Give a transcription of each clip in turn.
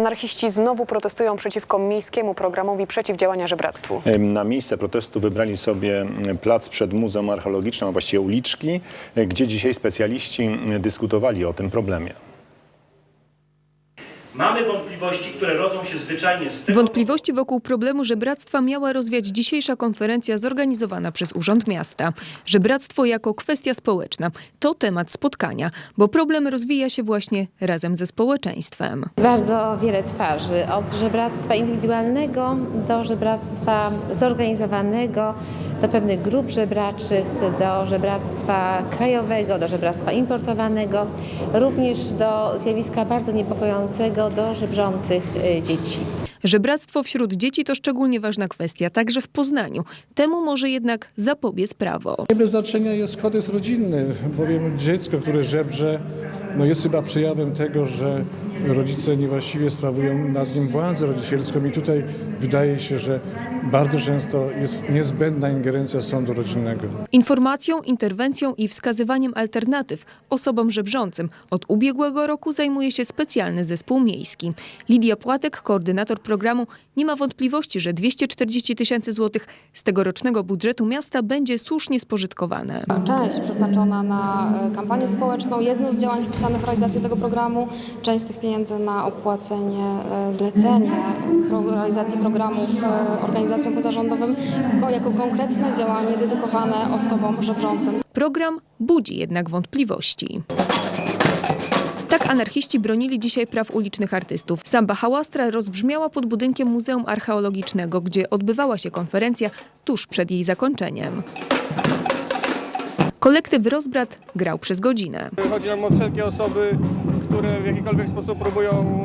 Anarchiści znowu protestują przeciwko miejskiemu programowi przeciwdziałania żebractwu. Na miejsce protestu wybrali sobie plac przed Muzeum Archeologicznym, a właściwie uliczki, gdzie dzisiaj specjaliści dyskutowali o tym problemie. Mamy wątpliwości, które rodzą się zwyczajnie z tego, Wątpliwości wokół problemu żebractwa miała rozwiać dzisiejsza konferencja zorganizowana przez Urząd Miasta. Żebractwo jako kwestia społeczna to temat spotkania, bo problem rozwija się właśnie razem ze społeczeństwem. Bardzo wiele twarzy, od żebractwa indywidualnego do żebractwa zorganizowanego, do pewnych grup żebraczych, do żebractwa krajowego, do żebractwa importowanego, również do zjawiska bardzo niepokojącego, do żebrzących y, dzieci. Żebractwo wśród dzieci to szczególnie ważna kwestia, także w Poznaniu. Temu może jednak zapobiec prawo. Nie bez znaczenia jest kodeks rodzinny, bowiem dziecko, które żebrze, no jest chyba przejawem tego, że rodzice niewłaściwie sprawują nad nim władzę rodzicielską i tutaj wydaje się, że bardzo często jest niezbędna ingerencja sądu rodzinnego. Informacją, interwencją i wskazywaniem alternatyw osobom żebrzącym od ubiegłego roku zajmuje się specjalny zespół miejski. Lidia Płatek, koordynator programu, nie ma wątpliwości, że 240 tysięcy złotych z tegorocznego budżetu miasta będzie słusznie spożytkowane. Część przeznaczona na e, kampanię społeczną, jedno z działań wpisanych w realizację tego programu, część z tych pieniędzy na opłacenie, e, zlecenie realizacji programów e, organizacjom pozarządowym ko- jako konkretne działanie dedykowane osobom żebrzącym. Program budzi jednak wątpliwości. Tak anarchiści bronili dzisiaj praw ulicznych artystów. Samba Hałastra rozbrzmiała pod budynkiem Muzeum Archeologicznego, gdzie odbywała się konferencja tuż przed jej zakończeniem. Kolektyw Rozbrat grał przez godzinę. Chodzi nam o wszelkie osoby, które w jakikolwiek sposób próbują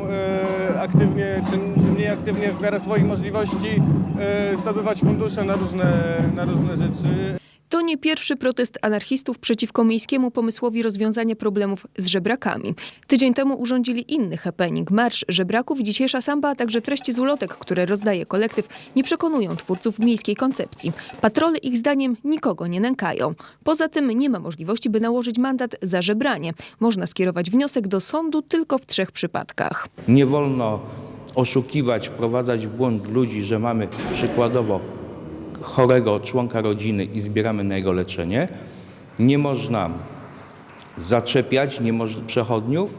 e, aktywnie czy, czy mniej aktywnie w miarę swoich możliwości e, zdobywać fundusze na różne, na różne rzeczy. To nie pierwszy protest anarchistów przeciwko miejskiemu pomysłowi rozwiązania problemów z żebrakami. Tydzień temu urządzili inny happening. Marsz żebraków i dzisiejsza samba, a także treści z ulotek, które rozdaje kolektyw, nie przekonują twórców miejskiej koncepcji. Patrole ich zdaniem nikogo nie nękają. Poza tym nie ma możliwości, by nałożyć mandat za żebranie. Można skierować wniosek do sądu tylko w trzech przypadkach. Nie wolno oszukiwać, wprowadzać w błąd ludzi, że mamy przykładowo chorego członka rodziny i zbieramy na jego leczenie. Nie można zaczepiać nie moż- przechodniów,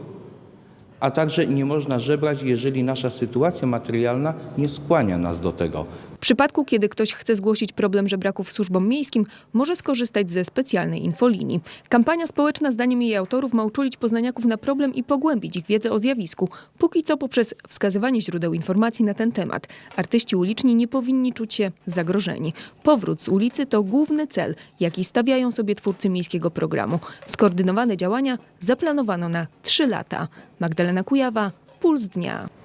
a także nie można żebrać, jeżeli nasza sytuacja materialna nie skłania nas do tego. W przypadku, kiedy ktoś chce zgłosić problem żebraków służbom miejskim, może skorzystać ze specjalnej infolinii. Kampania społeczna, zdaniem jej autorów, ma uczulić poznaniaków na problem i pogłębić ich wiedzę o zjawisku. Póki co poprzez wskazywanie źródeł informacji na ten temat. Artyści uliczni nie powinni czuć się zagrożeni. Powrót z ulicy to główny cel, jaki stawiają sobie twórcy miejskiego programu. Skoordynowane działania zaplanowano na trzy lata. Magdalena Kujawa, Puls Dnia.